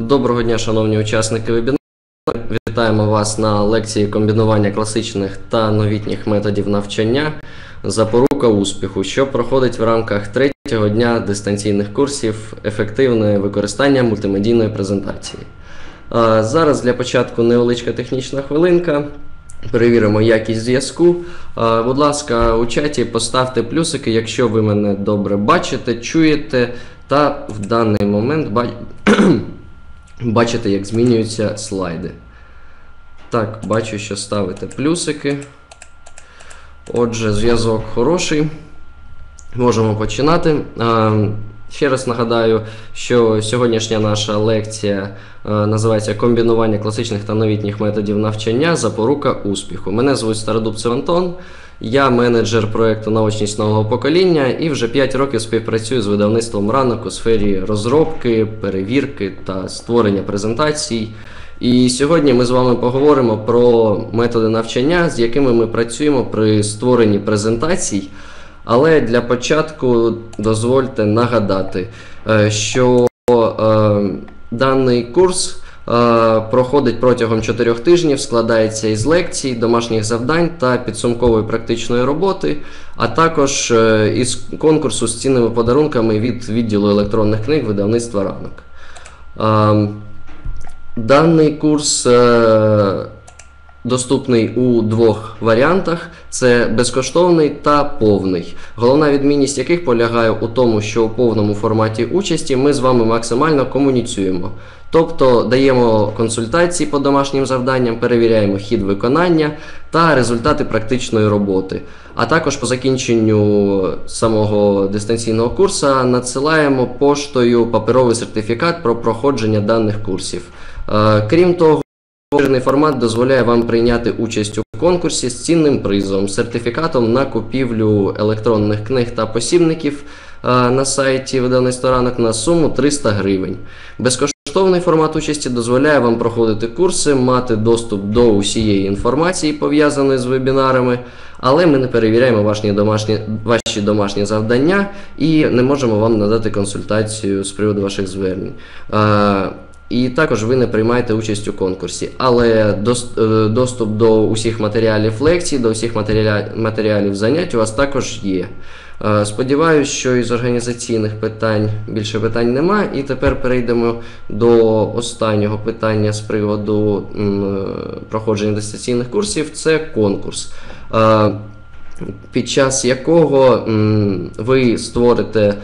Доброго дня, шановні учасники вебінару. Вітаємо вас на лекції комбінування класичних та новітніх методів навчання Запорука успіху, що проходить в рамках третього дня дистанційних курсів ефективне використання мультимедійної презентації. Зараз для початку невеличка технічна хвилинка. Перевіримо якість зв'язку. Будь ласка, у чаті поставте плюсики, якщо ви мене добре бачите, чуєте та в даний момент ба- бачите, як змінюються слайди. Так, бачу, що ставите плюсики. Отже, зв'язок хороший. Можемо починати. Ще раз нагадаю, що сьогоднішня наша лекція називається Комбінування класичних та новітніх методів навчання Запорука успіху. Мене звуть Стародубцев Антон, я менеджер проєкту Наочність нового покоління і вже 5 років співпрацюю з видавництвом ранок у сфері розробки, перевірки та створення презентацій. І сьогодні ми з вами поговоримо про методи навчання, з якими ми працюємо при створенні презентацій. Але для початку дозвольте нагадати, е, що е, даний курс проходить протягом 4 тижнів, складається із лекцій, домашніх завдань та підсумкової практичної роботи, а також е, із конкурсу з цінними подарунками від відділу електронних книг видавництва ранок. Е, Даний курс е, доступний у двох варіантах: це безкоштовний та повний. Головна відмінність яких полягає у тому, що у повному форматі участі ми з вами максимально комуніцюємо. Тобто даємо консультації по домашнім завданням, перевіряємо хід виконання та результати практичної роботи. А також по закінченню самого дистанційного курсу надсилаємо поштою паперовий сертифікат про проходження даних курсів. Е, Крім того, Поширений формат дозволяє вам прийняти участь у конкурсі з цінним призом, сертифікатом на купівлю електронних книг та посібників е, на сайті видавництва ранок на суму 300 гривень. Безкоштовний формат участі дозволяє вам проходити курси, мати доступ до усієї інформації, пов'язаної з вебінарами, але ми не перевіряємо ваші домашні, ваші домашні завдання і не можемо вам надати консультацію з приводу ваших звернень. І також ви не приймаєте участь у конкурсі. Але е, доступ до усіх матеріалів лекцій, до усіх матеріалів занять у вас також є. Е, Сподіваюсь, що із організаційних питань більше питань нема. І тепер перейдемо до останнього питання з приводу е, проходження дистанційних курсів. Це конкурс. Під час якого ви створите е,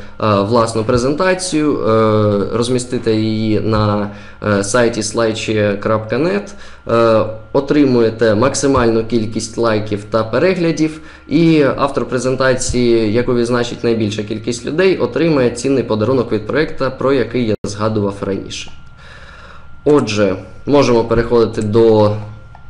власну презентацію, е, розмістите її на е, сайті slideshare.net, отримуєте максимальну кількість лайків та переглядів, і автор презентації, яку відзначить найбільша кількість людей, отримає цінний подарунок від проєкту, про який я згадував раніше. Отже, можемо переходити до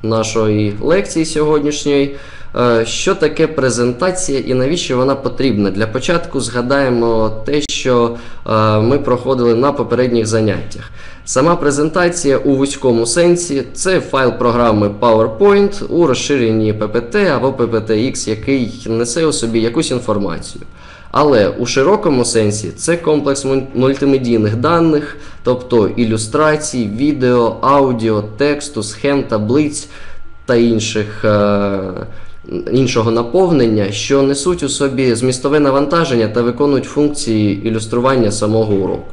нашої лекції сьогоднішньої. Е, Що таке презентація і навіщо вона потрібна? Для початку згадаємо те, що е, ми проходили на попередніх заняттях. Сама презентація у вузькому сенсі це файл програми PowerPoint у розширенні PPT або PPTX, який несе у собі якусь інформацію. Але у широкому сенсі це комплекс мультимедійних даних, тобто ілюстрацій, відео, аудіо, тексту, схем, таблиць та інших, е, іншого наповнення, що несуть у собі змістове навантаження та виконують функції ілюстрування самого уроку.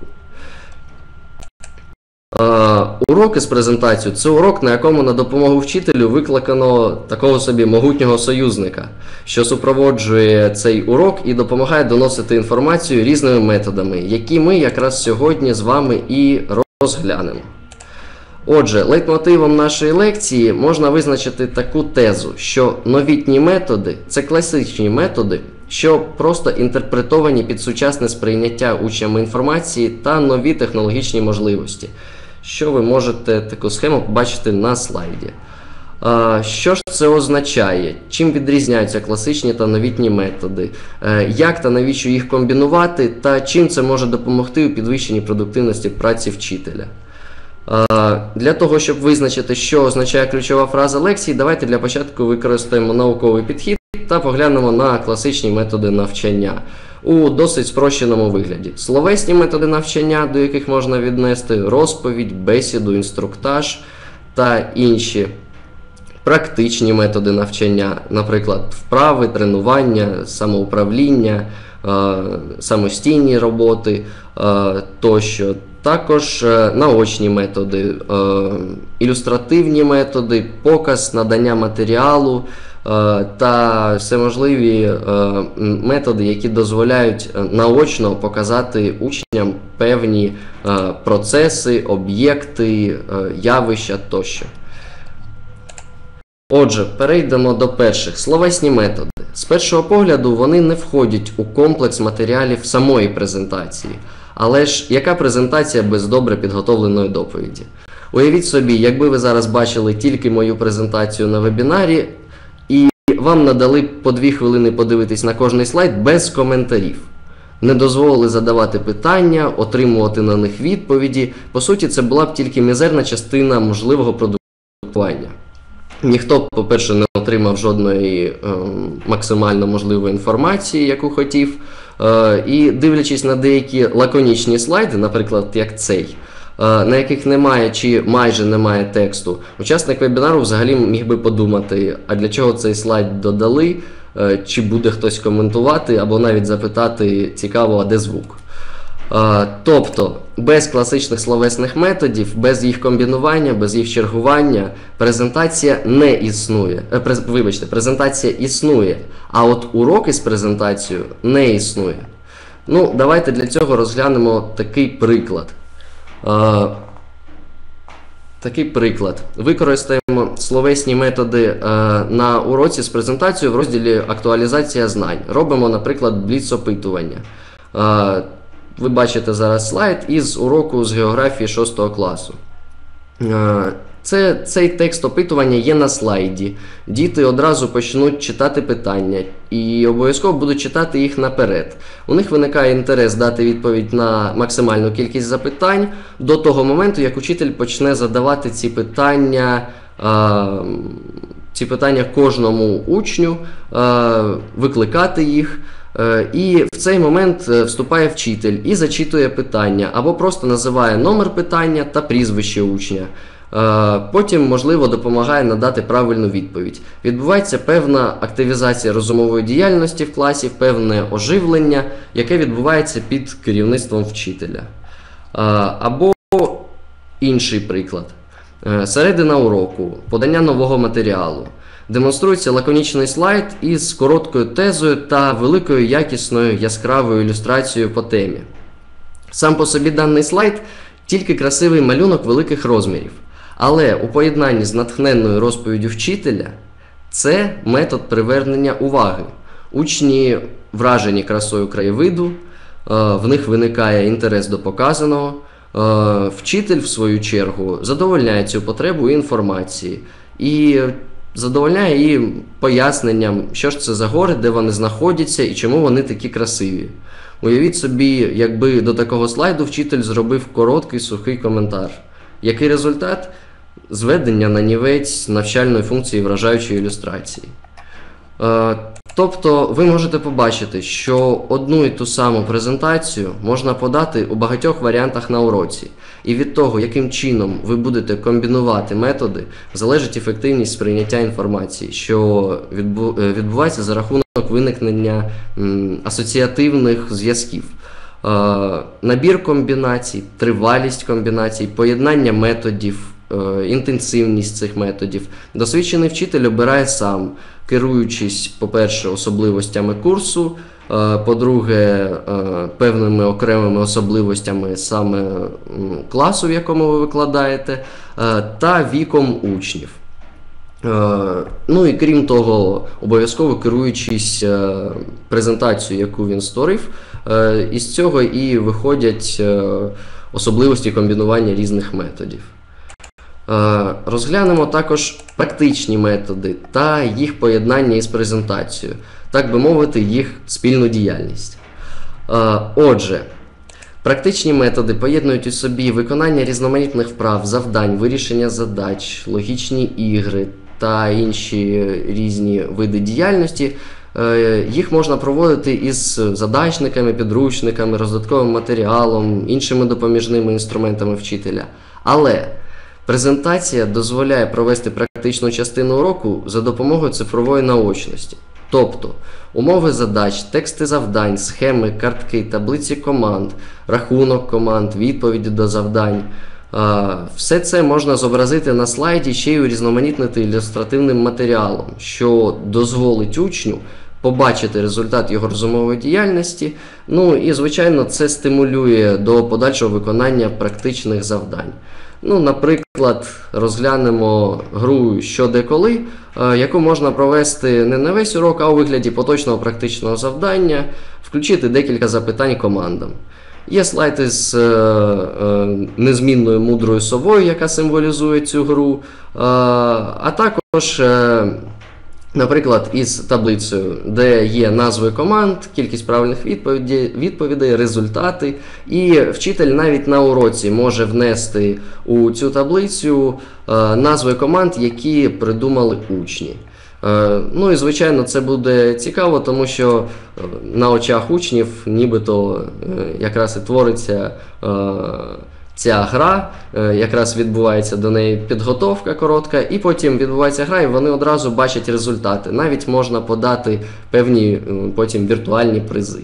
Уроки з презентацією це урок, на якому на допомогу вчителю викликано такого собі могутнього союзника, що супроводжує цей урок і допомагає доносити інформацію різними методами, які ми якраз сьогодні з вами і розглянемо. Отже, лейтмотивом нашої лекції можна визначити таку тезу, що новітні методи це класичні методи, що просто інтерпретовані під сучасне сприйняття учнями інформації та нові технологічні можливості, що ви можете таку схему побачити на слайді. Що ж це означає? Чим відрізняються класичні та новітні методи? Е, Як та навіщо їх комбінувати, та чим це може допомогти у підвищенні продуктивності праці вчителя? Для того, щоб визначити, що означає ключова фраза лекції, давайте для початку використаємо науковий підхід та поглянемо на класичні методи навчання. у досить спрощеному вигляді. Словесні методи навчання, до яких можна віднести розповідь, бесіду, інструктаж та інші. Практичні методи навчання, наприклад, вправи, тренування, самоуправління, самостійні роботи тощо. Також е, наочні методи, ілюстративні методи, показ надання матеріалу та всеможливі методи, які дозволяють наочно показати учням певні процеси, об'єкти, явища тощо. Отже, перейдемо до перших словесні методи. З першого погляду, вони не входять у комплекс матеріалів самої презентації. Але ж яка презентація без добре підготовленої доповіді? Уявіть собі, якби ви зараз бачили тільки мою презентацію на вебінарі, і вам надали по дві хвилини подивитись на кожний слайд без коментарів. Не дозволили задавати питання, отримувати на них відповіді. По суті, це була б тільки мізерна частина можливого продуктування. Ніхто, по-перше, не отримав жодної е, максимально можливої інформації, яку хотів. Е, і дивлячись на деякі лаконічні слайди, наприклад, як цей, е, на яких немає чи майже немає тексту, учасник вебінару взагалі міг би подумати, а для чого цей слайд додали, е, чи буде хтось коментувати, або навіть запитати, цікаво, а де звук. Тобто, без класичних словесних методів, без їх комбінування, без їх чергування, презентація не існує. Е, вибачте, презентація існує, а от уроки з презентацією не існує. Ну, Давайте для цього розглянемо такий приклад. Такий приклад. Використаємо словесні методи е, на уроці з презентацією в розділі Актуалізація знань. Робимо, наприклад, бліц-опитування. Ви бачите зараз слайд із уроку з географії 6 класу. Е, це, Цей текст опитування є на слайді. Діти одразу почнуть читати питання і обов'язково будуть читати їх наперед. У них виникає інтерес дати відповідь на максимальну кількість запитань до того моменту, як учитель почне задавати ці питання. Ці питання кожному учню, викликати їх. Е, і в цей момент е, вступає вчитель і зачитує питання, або просто називає номер питання та прізвище учня. Е, потім, можливо, допомагає надати правильну відповідь. Відбувається певна активізація розумової діяльності в класі, певне оживлення, яке відбувається під керівництвом вчителя. Або інший приклад. Середина уроку, подання нового матеріалу. Демонструється лаконічний слайд із короткою тезою та великою якісною яскравою ілюстрацією по темі. Сам по собі даний слайд тільки красивий малюнок великих розмірів. Але у поєднанні з натхненною розповіддю вчителя це метод привернення уваги. Учні вражені красою краєвиду, е, в них виникає інтерес до показаного. Е, вчитель, в свою чергу, задовольняє цю потребу інформації. І задовольняє її поясненням, що ж це за гори, де вони знаходяться і чому вони такі красиві. Уявіть собі, якби до такого слайду вчитель зробив короткий сухий коментар. Який результат? Зведення на нівець навчальної функції вражаючої ілюстрації. Тобто ви можете побачити, що одну і ту саму презентацію можна подати у багатьох варіантах на уроці. І від того, яким чином ви будете комбінувати методи, залежить ефективність сприйняття інформації, що е, відбувається за рахунок виникнення асоціативних зв'язків. Е, набір комбінацій, тривалість комбінацій, поєднання методів, е, інтенсивність цих методів. Досвідчений вчитель обирає сам, керуючись, по-перше, особливостями курсу. Е, по-друге, е, певними окремими особливостями саме класу, в якому ви викладаєте, е, та віком учнів. Ну і крім того, обов'язково керуючись презентацією, яку він створив, із цього і виходять особливості комбінування різних методів. Розглянемо також практичні методи та їх поєднання із презентацією так би мовити, їх спільну діяльність. Отже, практичні методи поєднують у собі виконання різноманітних вправ, завдань, вирішення задач, логічні ігри та інші різні види діяльності Е, Їх можна проводити із задачниками, підручниками, роздатковим матеріалом, іншими допоміжними інструментами вчителя. Але презентація дозволяє провести практичну частину уроку за допомогою цифрової наочності. Тобто умови задач, тексти завдань, схеми, картки, таблиці команд, рахунок команд, відповіді до завдань. Все це можна зобразити на слайді ще й урізноманітнити ілюстративним матеріалом, що дозволить учню побачити результат його розумової діяльності. Ну і, звичайно, це стимулює до подальшого виконання практичних завдань. Ну, наприклад, розглянемо гру що де коли, е, яку можна провести не на весь урок, а у вигляді поточного практичного завдання, включити декілька запитань командам. Є слайд із е, е, незмінною мудрою совою, яка символізує цю гру, а також. Наприклад, із таблицею, де є назви команд, кількість правильних відповідей, результати. І вчитель навіть на уроці може внести у цю таблицю е, назви команд, які придумали учні. Е, ну і звичайно, це буде цікаво, тому що е, на очах учнів нібито якраз і твориться. Ця гра е, якраз відбувається до неї підготовка коротка, і потім відбувається гра, і вони одразу бачать результати. Навіть можна подати певні е, потім віртуальні призи.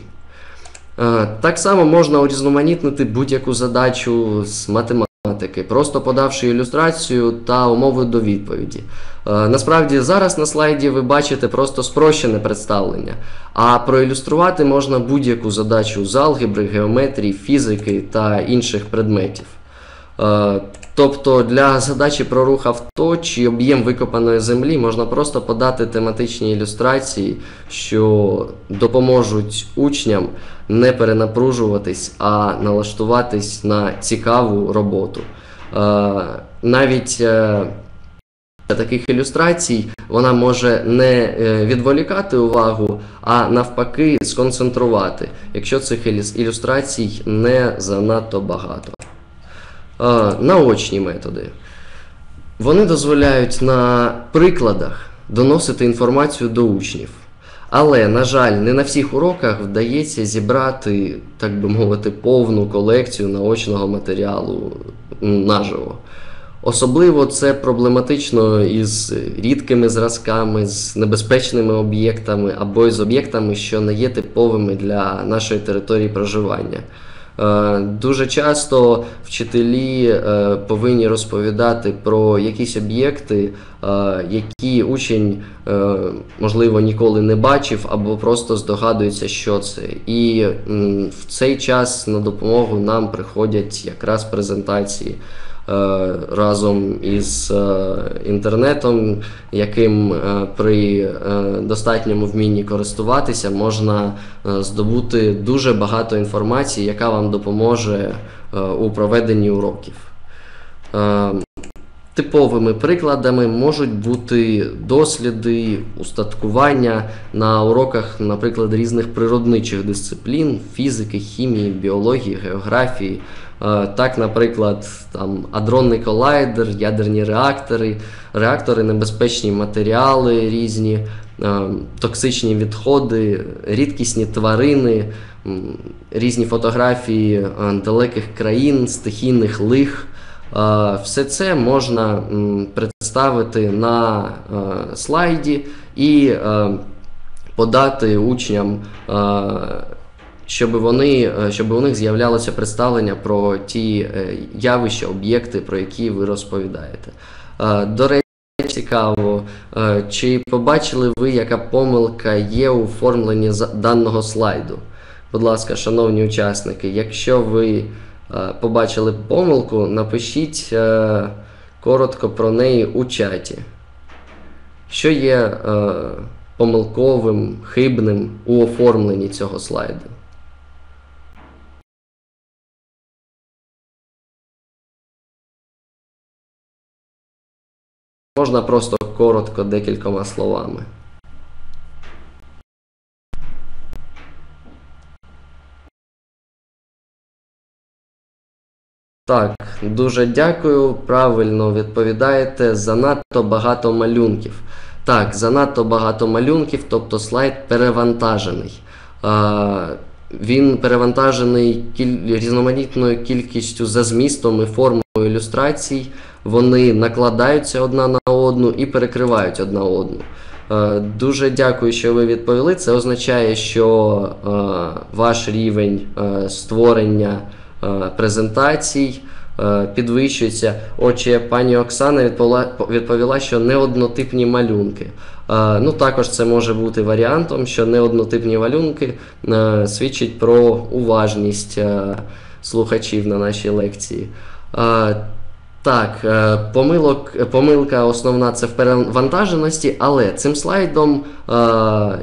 Е, Так само можна урізноманітнити будь-яку задачу з математики, просто подавши ілюстрацію та умови до відповіді. Е, Насправді зараз на слайді ви бачите просто спрощене представлення, а проілюструвати можна будь-яку задачу з алгебри, геометрії, фізики та інших предметів. Е, Тобто для задачі про рух авто чи об'єм викопаної землі можна просто подати тематичні ілюстрації, що допоможуть учням не перенапружуватись, а налаштуватись на цікаву роботу. Е, Навіть е, таких ілюстрацій вона може не відволікати увагу, а навпаки сконцентрувати, якщо цих ілюстрацій не занадто багато. Наочні методи. Вони дозволяють на прикладах доносити інформацію до учнів. Але, на жаль, не на всіх уроках вдається зібрати, так би мовити, повну колекцію наочного матеріалу наживо. Особливо це проблематично із рідкими зразками, з небезпечними об'єктами або із об'єктами, що не є типовими для нашої території проживання. Е, Дуже часто вчителі е, повинні розповідати про якісь об'єкти, е, які учень, можливо, ніколи не бачив або просто здогадується, що це. І в цей час на допомогу нам приходять якраз презентації. Е, Разом із е, інтернетом, яким е, при достатньому вмінні користуватися, можна здобути дуже багато інформації, яка вам допоможе у проведенні уроків. Типовими прикладами можуть бути досліди, устаткування на уроках, наприклад, різних природничих дисциплін, фізики, хімії, біології, географії. Е, Так, наприклад, там адронний колайдер, ядерні реактори, реактори, небезпечні матеріали різні, е, токсичні відходи, рідкісні тварини, різні фотографії е, далеких країн, стихійних лих. Все це можна представити на слайді і подати учням, щоб вони, е, щоб у них з'являлося представлення про ті е, явища, об'єкти, про які ви розповідаєте. Е, До речі, цікаво, чи побачили ви, яка помилка є у оформленні даного слайду? Будь ласка, шановні учасники, якщо ви побачили помилку, напишіть коротко про неї у чаті. Що є помилковим, хибним у оформленні цього слайду? Можна просто коротко декількома словами. Так, дуже дякую. Правильно відповідаєте. Занадто багато малюнків. Так, занадто багато малюнків, тобто слайд перевантажений. Е, він перевантажений кіль... різноманітною кількістю за змістом і формою ілюстрацій. Вони накладаються одна на одну і перекривають одна одну. Е, Дуже дякую, що ви відповіли. Це означає, що е, ваш рівень е, створення презентацій підвищується. Отже, пані Оксана відповіла, що неоднотипні малюнки. Ну, також це може бути варіантом, що неоднотипні малюнки свідчить про уважність слухачів на нашій лекції. Так, е, помилок, помилка основна це в перевантаженості, але цим слайдом е,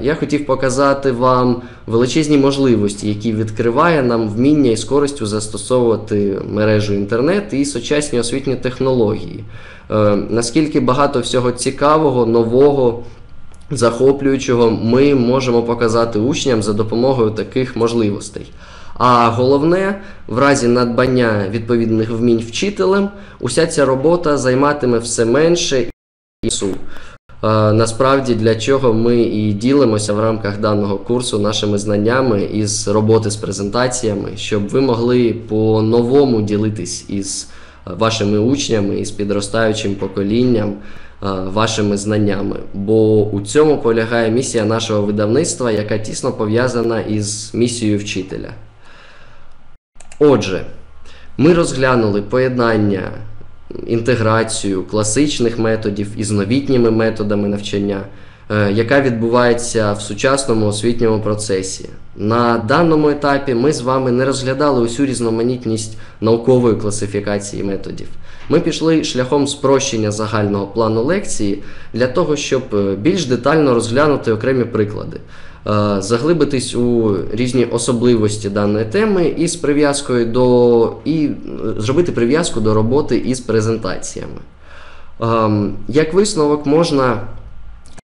я хотів показати вам величезні можливості, які відкриває нам вміння і з користю застосовувати мережу інтернет і сучасні освітні технології. Е, Наскільки багато всього цікавого, нового, захоплюючого ми можемо показати учням за допомогою таких можливостей. А головне, в разі надбання відповідних вмінь вчителем, уся ця робота займатиме все менше часу. Е, Насправді, для чого ми і ділимося в рамках даного курсу нашими знаннями із роботи з презентаціями, щоб ви могли по-новому ділитись із вашими учнями, із підростаючим поколінням е, вашими знаннями. Бо у цьому полягає місія нашого видавництва, яка тісно пов'язана із місією вчителя. Отже, ми розглянули поєднання, інтеграцію класичних методів із новітніми методами навчання, е, яка відбувається в сучасному освітньому процесі. На даному етапі ми з вами не розглядали усю різноманітність наукової класифікації методів. Ми пішли шляхом спрощення загального плану лекції для того, щоб е, більш детально розглянути окремі приклади заглибитись у різні особливості даної теми і з прив'язкою до і е, зробити прив'язку до роботи із презентаціями. Ем, Як висновок можна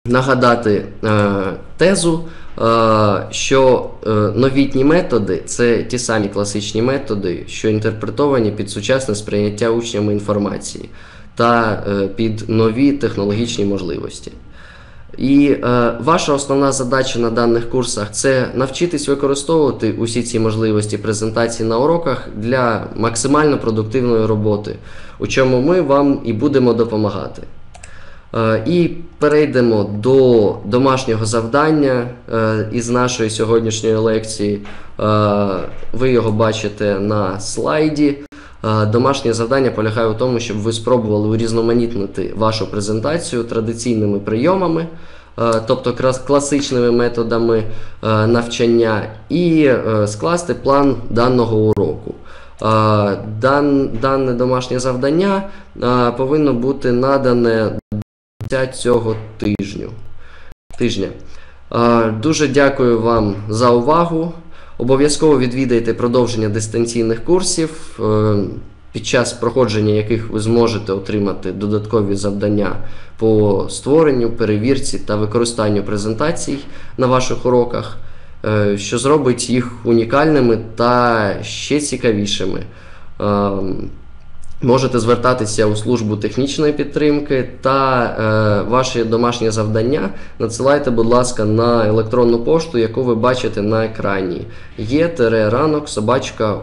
нагадати е, тезу, е, що е, новітні методи це ті самі класичні методи, що інтерпретовані під сучасне сприйняття учнями інформації та е, під нові технологічні можливості. І е, ваша основна задача на даних курсах це навчитись використовувати усі ці можливості презентації на уроках для максимально продуктивної роботи, у чому ми вам і будемо допомагати. Е, І перейдемо до домашнього завдання е, із нашої сьогоднішньої лекції. Е, Ви його бачите на слайді. Е, Домашнє завдання полягає у тому, щоб ви спробували урізноманітнити вашу презентацію традиційними прийомами, е, тобто класичними методами е, навчання, і скласти план даного уроку. Дан, дане домашнє завдання повинно бути надане цього тижню. тижня. Дуже дякую вам за увагу. Обов'язково відвідайте продовження дистанційних курсів, е, під час проходження яких ви зможете отримати додаткові завдання по створенню, перевірці та використанню презентацій на ваших уроках, е, що зробить їх унікальними та ще цікавішими. Можете звертатися у службу технічної підтримки та е, ваші домашні завдання надсилайте, будь ласка, на електронну пошту, яку ви бачите на екрані. є ранок собачка.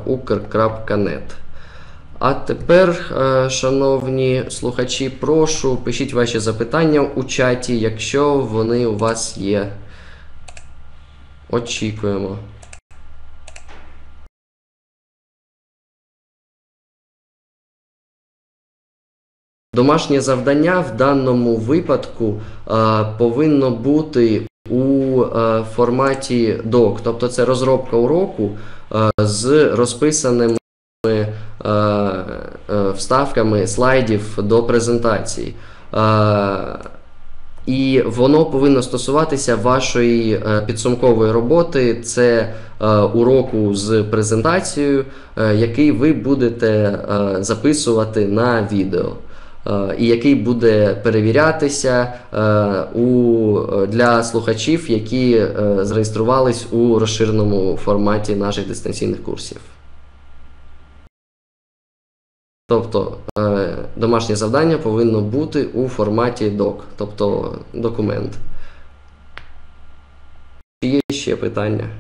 А тепер, е, шановні слухачі, прошу пишіть ваші запитання у чаті, якщо вони у вас є. Очікуємо. Домашнє завдання в даному випадку е, повинно бути у е, форматі DOC, тобто це розробка уроку е, з розписаними вставками слайдів до презентації. І воно повинно стосуватися вашої підсумкової роботи. Це уроку з презентацією, який ви будете записувати на відео. Е, І який буде перевірятися е, у, для слухачів, які е, зареєструвались у розширеному форматі наших дистанційних курсів. Тобто домашнє завдання повинно бути у форматі док, тобто документ. Чи є ще питання?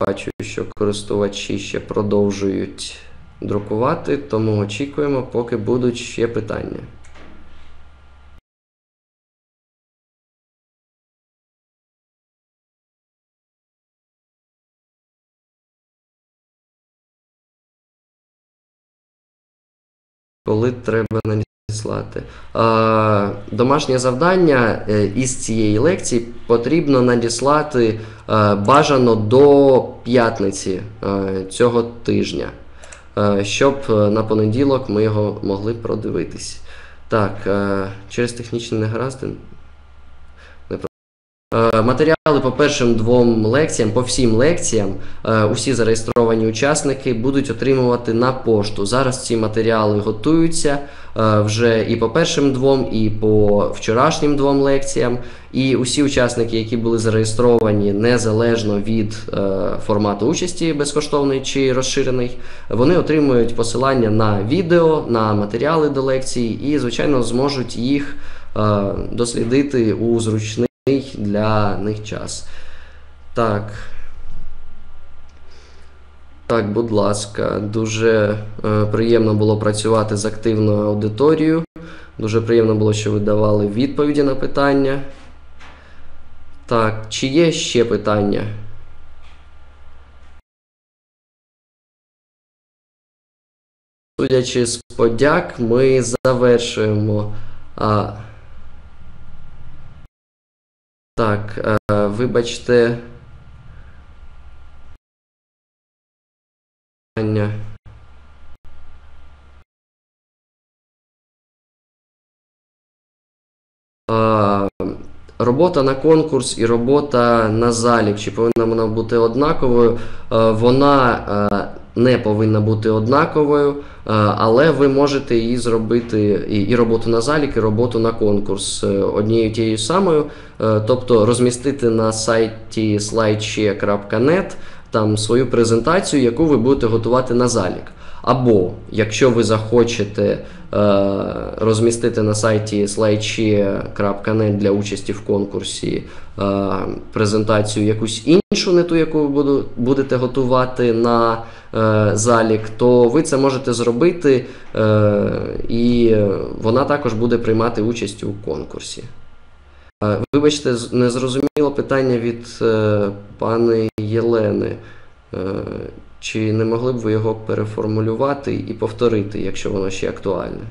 Бачу, що користувачі ще продовжують друкувати, тому очікуємо, поки будуть ще питання. Коли треба надіслати. А, домашнє завдання е, із цієї лекції потрібно надіслати е, бажано до п'ятниці е, цього тижня, щоб на понеділок ми його могли продивитись. Так, через технічні негаразди. Е, Матеріали по першим двом лекціям, по всім лекціям, е, усі зареєстровані учасники будуть отримувати на пошту. Зараз ці матеріали готуються е, вже і по першим двом, і по вчорашнім двом лекціям. І усі учасники, які були зареєстровані незалежно від формату участі, безкоштовний чи розширений, вони отримують посилання на відео, на матеріали до лекцій і, звичайно, зможуть їх дослідити у зручний для них час. Так. Так, будь ласка, дуже е, приємно було працювати з активною аудиторією. Дуже приємно було, що ви давали відповіді на питання. Так, чи є ще питання? Судячи з подяк, ми завершуємо. А, так, е, вибачте. Робота на конкурс і робота на залік, чи повинна вона бути однаковою? Е, Вона е, не повинна бути однаковою, е, але ви можете її зробити і, роботу на залік, і роботу на конкурс е, однією тією самою, Е, тобто розмістити на сайті slideshare.net там свою презентацію, яку ви будете готувати на залік. Або якщо ви захочете е, розмістити на сайті slideshare.net для участі в конкурсі е, презентацію якусь іншу, не ту, яку ви будете готувати на е, залік, то ви це можете зробити, е, і вона також буде приймати участь у конкурсі. Е, Вибачте, з- незрозуміло питання від е, пани Єлени. Е, Чи не могли б ви його переформулювати і повторити, якщо воно ще актуальне?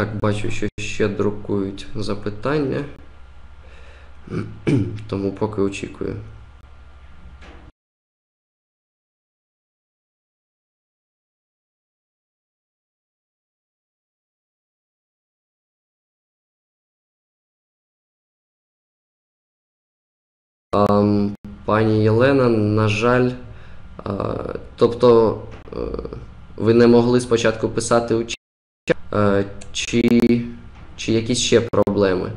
Так, бачу, що ще друкують запитання. Тому поки очікую. Пані Єлена, на жаль, тобто е, ви не могли спочатку писати у чат, е, чи, чи якісь ще проблеми?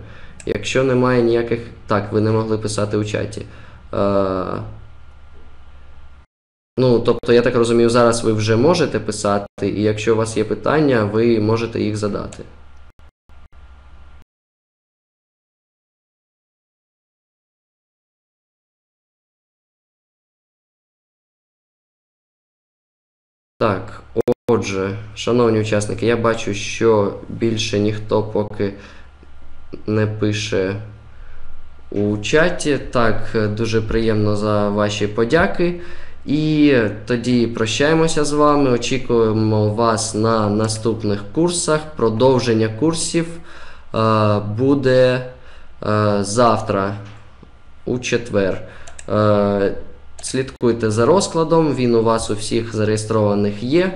Якщо немає ніяких. Так, ви не могли писати у чаті. Е, Ну, тобто, я так розумію, зараз ви вже можете писати, і якщо у вас є питання, ви можете їх задати. Так, отже, шановні учасники, я бачу, що більше ніхто поки не пише у чаті. Так, дуже приємно за ваші подяки. І тоді прощаємося з вами. Очікуємо вас на наступних курсах. Продовження курсів е, буде е, завтра у четвер. Е, Слідкуйте за розкладом, він у вас у всіх зареєстрованих є.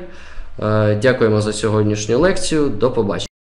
Е, Дякуємо за сьогоднішню лекцію. До побачення.